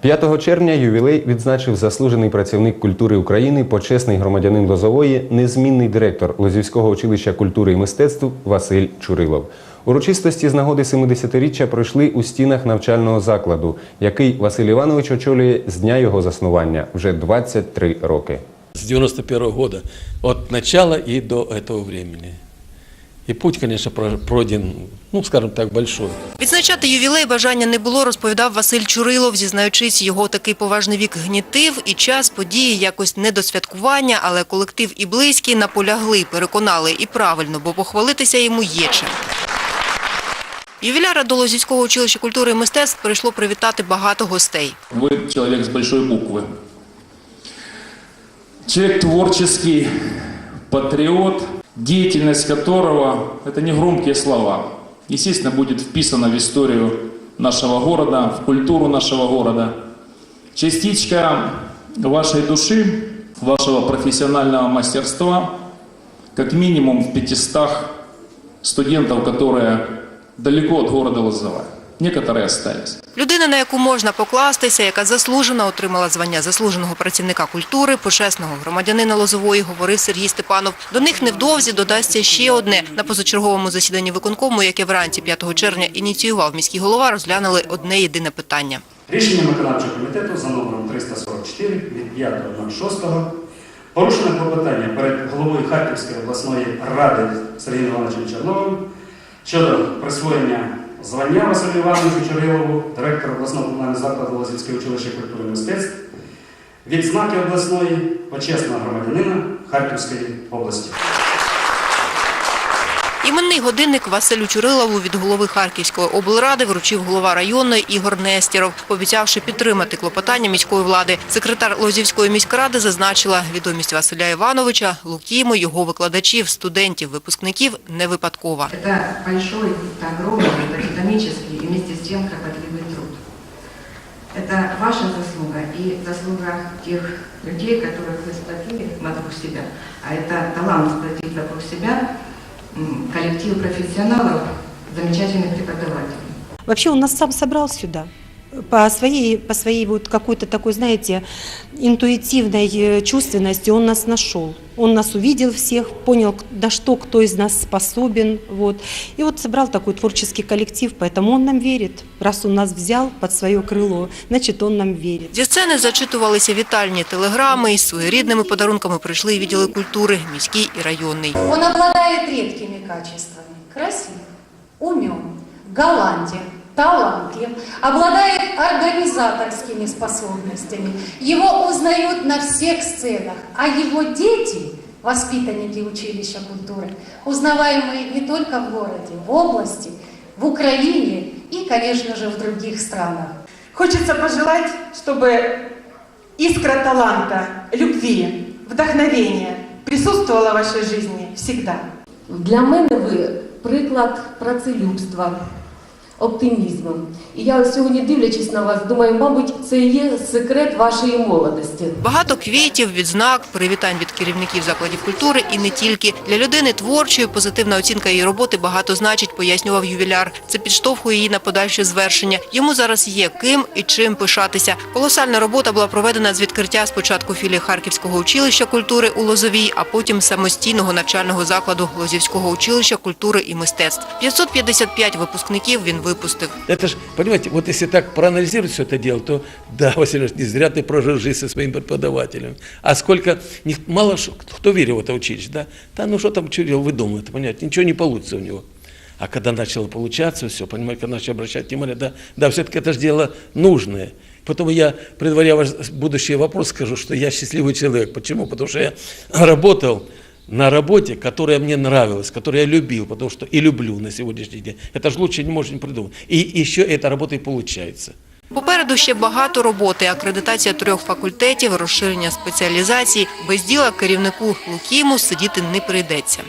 5 червня ювілей відзначив заслужений працівник культури України, почесний громадянин Лозової, незмінний директор Лозівського училища культури і мистецтв Василь Чурилов. Урочистості з нагоди 70-річчя пройшли у стінах навчального закладу, який Василь Іванович очолює з дня його заснування вже 23 роки. с 91 года, от начала и до этого времени. И путь, конечно, про- пройден, ну, скажем так, большой. Відзначати ювілей бажання не було, розповідав Василь Чурилов, зізнаючись, його такий поважний вік гнітив і час події якось не до святкування, але колектив і близькі наполягли, переконали і правильно, бо похвалитися йому є чим. Ювіляра до Лозівського училища культури і мистецтв прийшло привітати багато гостей. Вы человек с большой буквы. Человек творческий, патриот, деятельность которого – это не громкие слова. Естественно, будет вписана в историю нашего города, в культуру нашего города. Частичка вашей души, вашего профессионального мастерства, как минимум в 500 студентов, которые далеко от города Лозова. Некоторые остались. Людина, на яку можна покластися, яка заслужено отримала звання заслуженого працівника культури, почесного громадянина Лозової, говорив Сергій Степанов. До них невдовзі додасться ще одне. На позачерговому засіданні виконкому, яке вранці 5 червня ініціював міський голова, розглянули одне єдине питання. Рішенням виконавчого комітету за номером 344 від 5.06 порушено клопотання перед головою Харківської обласної ради Сергієм Івановичем Черновим щодо присвоєння звання Василю Івановичу Чорилову, директора обласного комунального закладу Лозівське училище культури і мистецтв, відзнаки обласної почесного громадянина Харківської області. Іменний годинник Василю Чурилову від голови Харківської облради вручив голова районної Ігор Нестіров, пообіцявши підтримати клопотання міської влади. Секретар Лозівської міськради зазначила, відомість Василя Івановича, Лукіму, його викладачів, студентів, випускників не випадкова. Это большой, это огромный, титанический и вместе с тем кропотливый труд. Это ваша заслуга и заслуга тех людей, которых вы сплотили вокруг себя. А это талант сплотить вокруг себя коллектив профессионалов, замечательных преподавателей. Вообще он нас сам собрал сюда. По своей, по своей вот какой-то такой, знаете, интуитивной э, чувственности он нас нашел. Он нас увидел всех, понял, да что кто из нас способен. Вот. И вот собрал такой творческий коллектив, поэтому он нам верит. Раз он нас взял под свое крыло, значит он нам верит. Зі сцени зачитувалися вітальні телеграми. Із своєрідними подарунками прийшли і відділи культури, міський і районний. Он обладает редкими качествами. Красив, умен, галантен, талантлив, обладает организаторскими способностями. Его узнают на всех сценах, а его дети, воспитанники училища культуры, узнаваемые не только в городе, в области, в Украине и, конечно же, в других странах. Хочется пожелать, чтобы искра таланта, любви, вдохновения присутствовала в вашей жизни всегда. Для мене ви приклад працелюбства, оптимізму. І я сьогодні, дивлячись на вас, думаю, мабуть, це є секрет вашої молодості. Багато квітів, відзнак, привітань від керівників закладів культури і не тільки. Для людини творчої позитивна оцінка її роботи багато значить, пояснював ювіляр. Це підштовхує її на подальше звершення. Йому зараз є ким і чим пишатися. Колосальна робота була проведена з відкриття спочатку філії Харківського училища культури у Лозовій, а потім самостійного навчального закладу Лозівського училища культури і мистецтв. 555 випускників він випустив. Это же, понимаете, вот если так проанализировать все это дело, то да, Василий не зря ты прожил жизнь со своим преподавателем. А сколько, мало ш- кто верил в это училище, да? Да ну что там Чурил выдумывает, понимаете, ничего не получится у него. А когда начало получаться все, понимаете, когда начали обращать внимание, да, да, все-таки это же дело нужное. Потом я, предваряя ваш будущий вопрос, скажу, что я счастливый человек. Почему? Потому что я работал на работе, которая мне нравилась, которую я любил, потому что и люблю на сегодняшний день. Это же лучше не можно придумать. И еще эта работа и получается. Попереду ще багато роботи. Акредитація трьох факультетів, розширення спеціалізацій. Без діла керівнику Лукіму сидіти не прийдеться.